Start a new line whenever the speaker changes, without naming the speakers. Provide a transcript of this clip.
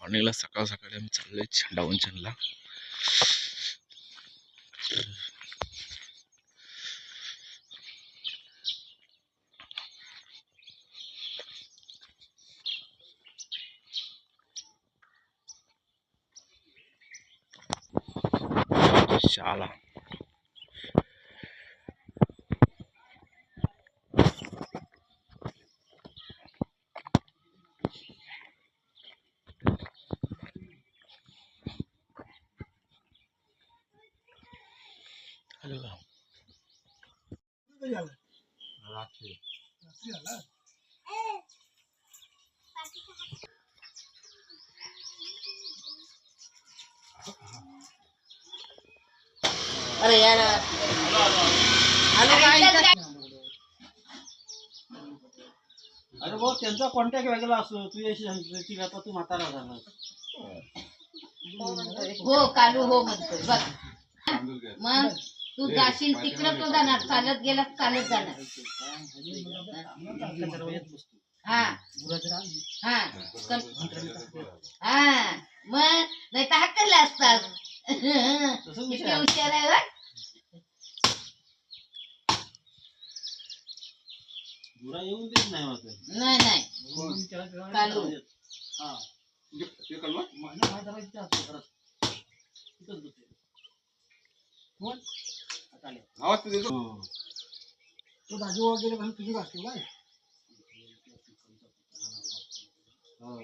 मॉर्निंगला सकाळ सकाळी आम्ही चाललोय झेंडा उंचनला
अरे यार
अरे भाऊ त्यांचा कॉन्टॅक्ट वेगळा असतो. तू याशी सांगितलं की आता तू म्हातारा झाला.
हो कालू हो म्हणतोय. बघ. मग? तू जाशील तिकडं तो जाणार चालत गेला चालत जाणार. हा. हा. हा. मग नाही तर हाकलला असतात किती हुशार. आहे
नाही
नाही नाही.
आले. हो.
तो दाजू वगैरे म्हणून तुझी वाचतो काय
हो.